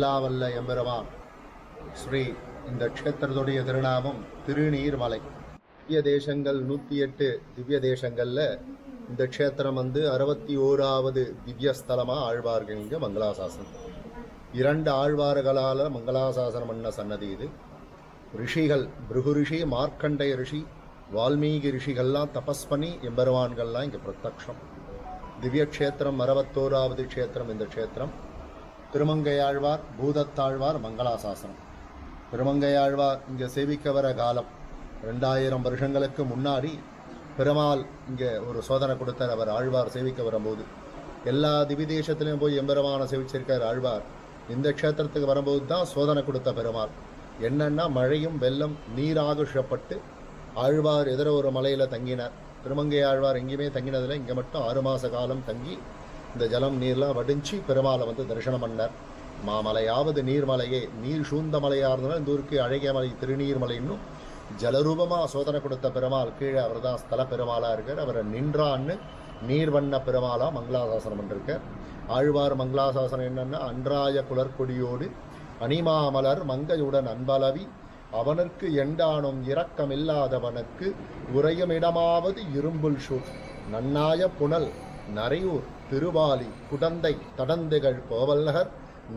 எல்லாவல்ல எம்பெருமான். ஸ்ரீ இந்த க்ஷேத்திரத்துடைய திருநாமம் திருநீர்மலை திவ்ய தேசங்கள் நூற்றி எட்டு திவ்ய தேசங்களில் இந்த க்ஷேத்திரம் வந்து அறுபத்தி ஓராவது திவ்யஸ்தலமாக ஆழ்வார்கள் இங்கே மங்களாசாசனம். இரண்டு ஆழ்வார்களால் மங்களாசாசனம் பண்ண சன்னதி இது. ரிஷிகள் பிருகு ரிஷி மார்க்கண்டய ரிஷி வால்மீகி ரிஷிகள்லாம் தபஸ் பண்ணி எம்பெருவான்கள்லாம் இங்கே பிரத்யக்ஷம். திவ்ய க்ஷேத்திரம் அறுபத்தோராவது க்ஷேத்திரம் இந்த க்ஷேத்திரம். திருமங்கையாழ்வார் பூதத்தாழ்வார் மங்களாசாசனம். திருமங்கையாழ்வார் இங்கே சேவிக்க வர காலம் ரெண்டாயிரம் வருஷங்களுக்கு முன்னாடி பெருமாள் இங்கே ஒரு சோதனை கொடுத்தார் அவர் ஆழ்வார் சேவிக்க வரும்போது. எல்லா திவிதேசத்துலேயும் போய் எம்பெருமான சேவிச்சிருக்கார் ஆழ்வார். இந்த க்ஷேத்திரத்துக்கு வரும்போது தான் சோதனை கொடுத்த பெருமாள். என்னென்னா மழையும் வெள்ளம் நீராகுஷப்பட்டு ஆழ்வார் எதிர ஒரு மலையில் தங்கினார். திருமங்கை ஆழ்வார் எங்கேயுமே தங்கினதில்லை இங்கே மட்டும் ஆறு மாத காலம் தங்கி இந்த ஜலம் நீர்லாம் வடிஞ்சு பெருமாளை வந்து தரிசனம் பண்ணார். மாமலையாவது நீர்மலையே நீர் சூழ்ந்த மலையாக இருந்தாலும் இந்த ஊருக்கு அழகிய மலை திருநீர்மலைன்னு ஜலரூபமாக சோதனை கொடுத்த பெருமாள். கீழே அவர் தான் ஸ்தல பெருமாளாக இருக்கார். அவரை நின்றான்னு நீர்வண்ண பெருமாளாக மங்களாசாசனம் பண்ணிருக்கார். ஆழ்வார் மங்களாசாசனம் என்னென்னா அன்றாய குளர்கொடியோடு அணிமாமலர் மங்கையுடன் அன்பளவி அவனுக்கு எண்டானும் இரக்கமில்லாதவனுக்கு உறையுமிடமாவது இரும்புல் சூழ். நன்னாய புனல் நரையூர் திருவாலி குடந்தை தடந்துகள் கோவல்நகர்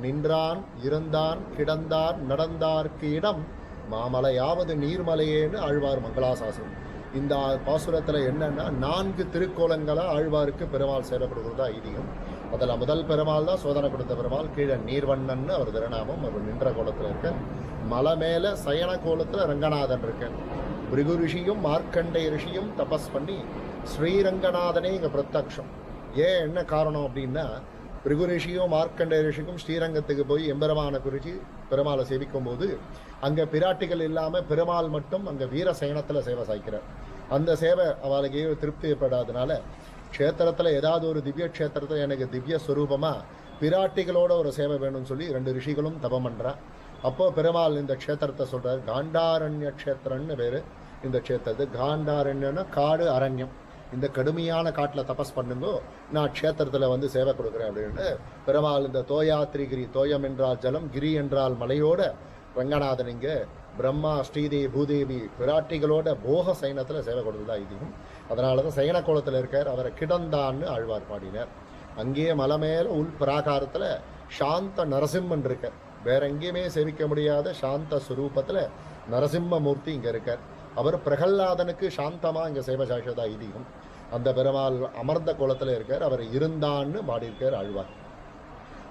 நின்றான் இருந்தான் கிடந்தார் நடந்தார்க்கு இடம் மாமலையாவது நீர்மலையேன்னு ஆழ்வார் மங்களாசாசனம். இந்த பாசுரத்தில் என்னன்னா நான்கு திருக்கோலங்களை ஆழ்வாருக்கு பெருமாள் சேரப்படுகிறதா ஐதீகம். அதில் முதல் பெருமாள் தான் சோதனை கொடுத்த பெருமாள் கீழே நீர்வண்ணன்னு அவர் திருநாமம் அவர் நின்ற கோலத்தில் இருக்க. மலை மேலே சயன கோலத்தில் ரங்கநாதன் இருக்க பிருகு ரிஷியும் மார்க்கண்டை ரிஷியும் தபஸ் பண்ணி ஸ்ரீரங்கநாதனே இங்கே பிரத்யக்ஷம். ஏன் என்ன காரணம் அப்படின்னா பிருகு ரிஷியும் ரிஷிக்கும் ஸ்ரீரங்கத்துக்கு போய் எம்பெருமான குறிச்சி பெருமாளை சேவிக்கும் போது அங்கே பிராட்டிகள் இல்லாமல் பெருமாள் மட்டும் அங்கே வீர சயனத்தில் சேவை சாய்க்கிறார். அந்த சேவை அவளுக்கு திருப்தி ஏற்படாதனால க்ஷேத்திரத்தில் ஏதாவது ஒரு திவ்ய க்ஷேத்திரத்தில் எனக்கு திவ்ய ஸ்வரூபமாக பிராட்டிகளோட ஒரு சேவை வேணும்னு சொல்லி ரெண்டு ரிஷிகளும் தபம் பண்ணுறான் அப்போ பெருமாள் இந்த க்ஷேத்திரத்தை சொல்கிறார் காண்டாரண்ய க்ஷேத்திரன்னு பேர். இந்த க்ஷேத்திரத்து காண்டாரண்யன்னா காடு அரண்யம். இந்த கடுமையான காட்டில் தபஸ் பண்ணுங்கோ நான் க்ஷேத்திரத்தில் வந்து சேவை கொடுக்குறேன் அப்படின்னு. பெருமாள் இந்த தோயாத்ரிகிரி தோயம் என்றால் ஜலம் கிரி என்றால் மலையோட ரங்கநாதன் இங்கே பிரம்மா ஸ்ரீதேவி பூதேவி பிராட்டிகளோட போக சைனத்தில் சேவை கொடுத்ததா இதுவும். அதனால தான் சைன கோலத்தில் இருக்கார் அவரை கிடந்தான்னு ஆழ்வார் பாடினார். அங்கேயே மலை மேலே உள் பிராகாரத்தில் சாந்த நரசிம்மன் இருக்கார். வேற எங்கேயுமே சேவிக்க முடியாத சாந்த சுரூபத்தில் நரசிம்மமூர்த்தி இங்கே இருக்கார். அவர் பிரகல்லாதனுக்கு சாந்தமாக இங்கே சேவை சாட்சதா ஐதீகம். அந்த பெருமாள் அமர்ந்த கோலத்தில் இருக்கார் அவர் இருந்தான்னு பாடியிருக்கார் ஆழ்வார்.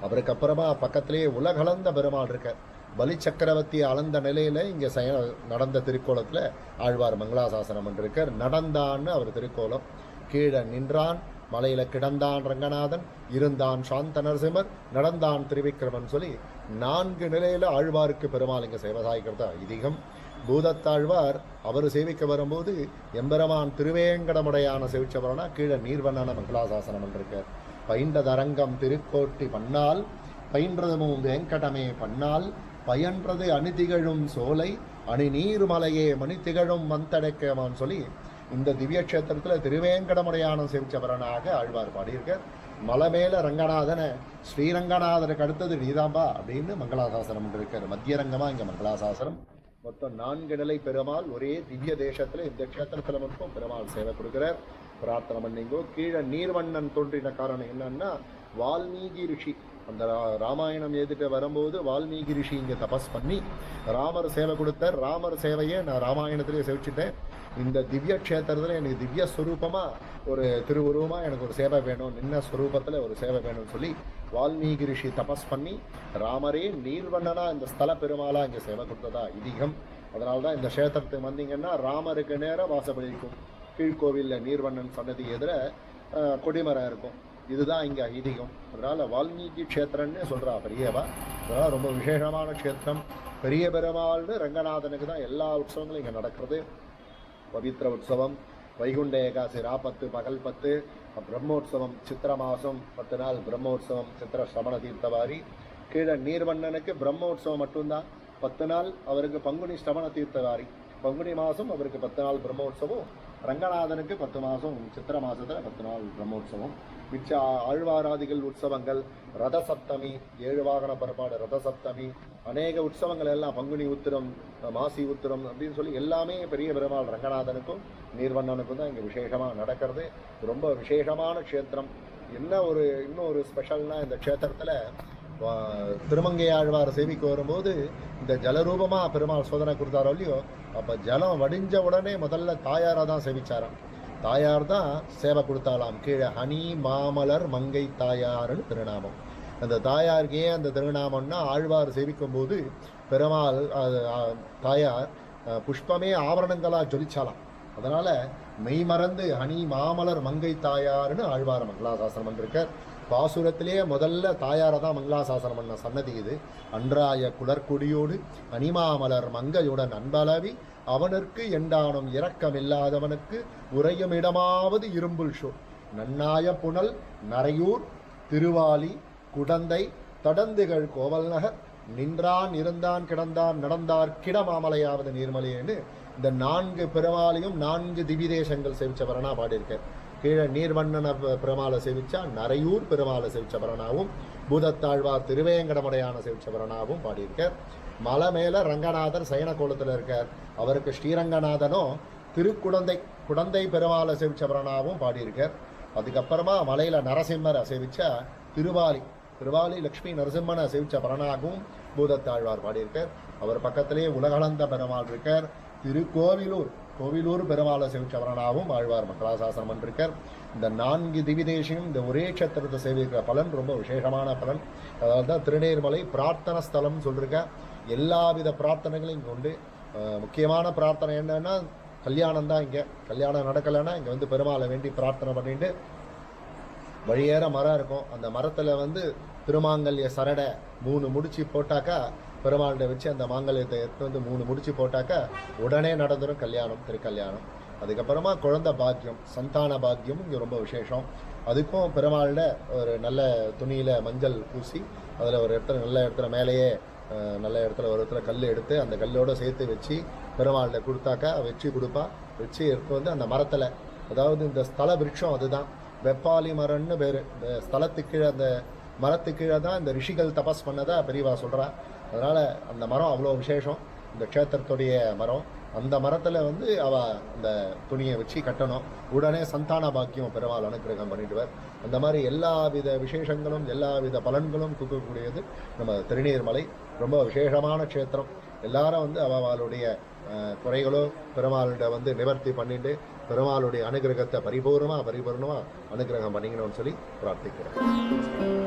அவருக்கு அப்புறமா பக்கத்திலேயே உலகளந்த பெருமாள் இருக்கார். பலி சக்கரவர்த்தி அளந்த நிலையில இங்கே சய நடந்த திருக்கோலத்தில் ஆழ்வார் மங்களாசாசனம் இருக்கார் நடந்தான்னு அவர் திருக்கோலம். கீழே நின்றான் மலையில் கிடந்தான் ரங்கநாதன் இருந்தான் சாந்த நரசிம்மர் நடந்தான் திருவிக்கிரமன் சொல்லி நான்கு நிலையில் ஆழ்வாருக்கு பெருமாள் இங்கே சேவசாய்க்கிறதா ஐதீகம். பூதத்தாழ்வார் அவர் சேவிக்க வரும்போது எம்பெருமான் திருவேங்கடமுடையான சேவிச்சவரனா கீழே நீர்வண்ணன மங்களாசாசனம் இருக்கார் பயின்றதரங்கம் திருக்கோட்டி பண்ணால் பயின்றதுமும் வேங்கடமே பண்ணால் பயன்றது அணிதிகழும் சோலை அணி நீர்மலையே மணி திகழும் மந்தடைக்கமான்னு சொல்லி இந்த திவ்ய கஷேத்திரத்தில் திருவேங்கடமுடையானம் சேவிச்சவரனாக ஆழ்வார் பாடியிருக்கார். மலை மேல ரங்கநாதனை ஸ்ரீரங்கநாதனுக்கு அடுத்தது நீதாம்பா அப்படின்னு மங்களாசாசனம் இருக்கார் மத்திய ரங்கமாக இங்கே மங்களாசாசனம். மொத்தம் நான்கு நிலை பெருமாள் ஒரே திவ்ய தேசத்துல இந்த க்ஷேத்திரத்துல மட்டும் பெருமாள் சேவை கொடுக்கிறார். பிரார்த்தனை பண்ணிங்கோ. கீழே நீர்வண்ணன் தோன்றின காரணம் என்னன்னா வால்மீகி ரிஷி. அந்த ரா- ராமாயணம் எழுதிட்டு வரும்போது வால்மீகி ரிஷி இங்கே தபஸ் பண்ணி ராமர் சேவை கொடுத்தார். ராமர் சேவையை நான் ராமாயணத்திலேயே சேவிச்சிட்டேன். இந்த திவ்ய க்ஷேத்திரத்தில் எனக்கு திவ்ய ஸ்வரூபமாக ஒரு திருவுருவமாக எனக்கு ஒரு சேவை வேணும். நின்ன ஸ்வரூபத்தில் ஒரு சேவை வேணும்னு சொல்லி வால்மீகி ரிஷி தபஸ் பண்ணி ராமரே நீர்வண்ணனா இந்த ஸ்தல பெருமாளாக இங்கே சேவை கொடுத்ததா? அதிகம் அதனால தான் இந்த க்ஷேத்திரத்துக்கு வந்தீங்கன்னா ராமருக்கு நேராக வாசப்படி இருக்கும். கீழ்கோவிலில் நீர்வண்ணன் சன்னதி எதிர கொடிமரம் இருக்கும். இதுதான் இங்கே ஐதீகம். அதனால் வால்மீகி க்ஷேத்திரன்னு சொல்கிறா பெரியவா. அதனால் ரொம்ப விசேஷமான க்ஷேத்திரம். பெரிய பெருமாள்னு ரங்கநாதனுக்கு தான் எல்லா உற்சவங்களும் இங்கே நடக்கிறது. பவித்ர உற்சவம் வைகுண்ட ஏகாசி ராபத்து பகல் பத்து பிரம்மோற்சவம் சித்திர மாதம் பத்து நாள் பிரம்மோற்சவம் சித்திர சமண தீர்த்தவாரி. கீழே நீர்வண்ணனுக்கு பிரம்மோற்சவம் மட்டும்தான். பத்து நாள் அவருக்கு பங்குனி ஸ்ரவண தீர்த்தவாரி. பங்குனி மாதம் அவருக்கு பத்து நாள் பிரம்மோற்சவம் ரங்கநாதனுக்கு பத்து மாதம் சித்திர மாதத்தில் பத்து நாள் பிரம்மோற்சவம். மிச்ச ஆழ்வாராதிகள் உற்சவங்கள் ரத சப்தமி ஏழு வாகன புறப்பாடு ரத சப்தமி அநேக உற்சவங்கள் எல்லாம் பங்குனி உத்திரம் மாசி உத்திரம் அப்படின்னு சொல்லி எல்லாமே பெரிய பெருமாள் ரங்கநாதனுக்கும் நீர்வண்ணனுக்கும் தான் இங்கே விசேஷமாக நடக்கிறது. ரொம்ப விசேஷமான க்ஷேத்திரம். என்ன ஒரு இன்னும் ஒரு ஸ்பெஷல்னால் இந்த க்ஷேத்திரத்தில் திருமங்கை ஆழ்வார் சேவிக்கு வரும்போது இந்த ஜலரூபமாக பெருமாள் சோதனை கொடுத்தாரோ இல்லையோ அப்போ ஜலம் வடிஞ்ச உடனே முதல்ல தாயாராக தான் சேவிச்சாராம் தாயார் தான் சேவை கொடுத்தாலாம் கீழே ஹனி மாமலர் மங்கை தாயார்னு திருநாமம். அந்த தாயாருக்கு ஏன் அந்த திருநாமம்னா ஆழ்வார் சேவிக்கும் போது பெருமாள் தாயார் புஷ்பமே ஆவரணங்களாக ஜொலிச்சாலாம் அதனால் மெய் மறந்து ஹனி மாமலர் மங்கை தாயார்னு ஆழ்வார் மங்களாசாசனம் பண்ணிருக்கார் பாசுரத்திலேயே முதல்ல தாயாரை தான் மங்களாசாசனம் பண்ண சன்னதி இது. அன்றாய குடற்குடியோடு அனிமாமலர் மங்கையுடன் அன்பளவி அவனுக்கு எண்டானும் இரக்கமில்லாதவனுக்கு உறையும் இடமாவது இரும்புல் ஷோ நன்னாய புனல் நரையூர் திருவாலி குடந்தை தடந்துகள் கோவல் நகர் நின்றான் இருந்தான் கிடந்தான் நடந்தார் கிடமாமலையாவது நீர்மலையேன்னு இந்த நான்கு பெருமாளையும் நான்கு திவிதேசங்கள் சேவிச்சவரனா பாடியிருக்கார். கீழே நீர்வண்ணன பெருமாளை சேவிச்சா நரையூர் பெருமாளை சேவிச்சவரனாவும் பூதத்தாழ்வார் திருவேங்கடமுடையான சேவிச்சவரனாவும் பாடியிருக்கார். மலை மேலே ரங்கநாதர் சயன கோலத்தில் இருக்கார். அவருக்கு ஸ்ரீரங்கநாதனும் திருக்குடந்தை குடந்தை பெருமாளை சேவிச்சவரனாவும் பாடியிருக்கார். அதுக்கப்புறமா மலையில் நரசிம்மரை சேவிச்சா திருவாலி திருவாலி லக்ஷ்மி நரசிம்மனை சேவிச்ச பரனாகவும் பூதத்தாழ்வார் பாடியிருக்கார். அவர் பக்கத்திலேயே உலகளந்த பெருமாள் இருக்கார். திருக்கோவிலூர் கோவிலூர் பெருமாளை சேவிச்சவரனாகவும் ஆழ்வார் மங்களாசாசனம் பண்ணிருக்கார் இந்த நான்கு திவிதேசியும் இந்த ஒரே கஷத்திரத்தை சேவிக்கிற பலன் ரொம்ப விசேஷமான பலன். அதாவது தான் திருநேர்மலை பிரார்த்தனை ஸ்தலம் எல்லா எல்லாவித பிரார்த்தனைகளையும் இங்கே உண்டு. முக்கியமான பிரார்த்தனை என்னன்னா கல்யாணம் தான் இங்கே. கல்யாணம் நடக்கலைன்னா இங்கே வந்து பெருமாளை வேண்டி பிரார்த்தனை பண்ணிட்டு வழியேற மரம் இருக்கும். அந்த மரத்தில் வந்து திருமாங்கல்ய சரடை மூணு முடிச்சு போட்டாக்கா பெருமாள்கிட்ட வச்சு அந்த மாங்கல்யத்தை எடுத்து வந்து மூணு முடிச்சு போட்டாக்கா உடனே நடந்துடும் கல்யாணம் திருக்கல்யாணம். அதுக்கப்புறமா குழந்தை பாக்கியம் சந்தான பாக்கியம் இங்கே ரொம்ப விசேஷம். அதுக்கும் பெருமாளில் ஒரு நல்ல துணியில் மஞ்சள் பூசி அதில் ஒரு இடத்துல நல்ல இடத்துல மேலேயே நல்ல இடத்துல ஒரு இடத்துல கல் எடுத்து அந்த கல்லோடு சேர்த்து வச்சு பெருமாள்கிட்ட கொடுத்தாக்கா வச்சு கொடுப்பா. வச்சு எடுத்து வந்து அந்த மரத்தில் அதாவது இந்த ஸ்தல விருட்சம் அதுதான். வெப்பாலி மரம்னு பேர். இந்த ஸ்தலத்துக்கு கீழே அந்த மரத்துக்கு கீழே தான் இந்த ரிஷிகள் தபஸ் பண்ணதா பெரியவா சொல்கிறா அதனால் அந்த மரம் அவ்வளோ விசேஷம். இந்த க்ஷேத்திரத்துடைய மரம். அந்த மரத்தில் வந்து அவ அந்த துணியை வச்சு கட்டணும். உடனே சந்தான பாக்கியம் பெருமாள் அனுக்கிரகம் பண்ணிடுவார். அந்த மாதிரி எல்லா வித விசேஷங்களும் எல்லா வித பலன்களும் கொடுக்கக்கூடியது நம்ம திருநீர்மலை. ரொம்ப விசேஷமான க்ஷேத்திரம். எல்லாரும் வந்து அவளுடைய குறைகளோ பெருமாள்கிட்ட வந்து நிவர்த்தி பண்ணிட்டு பெருமாளுடைய அனுகிரகத்தை பரிபூர்ணமாக பரிபூர்ணமாக அனுகிரகம் பண்ணிக்கணும்னு சொல்லி பிரார்த்திக்கிறேன்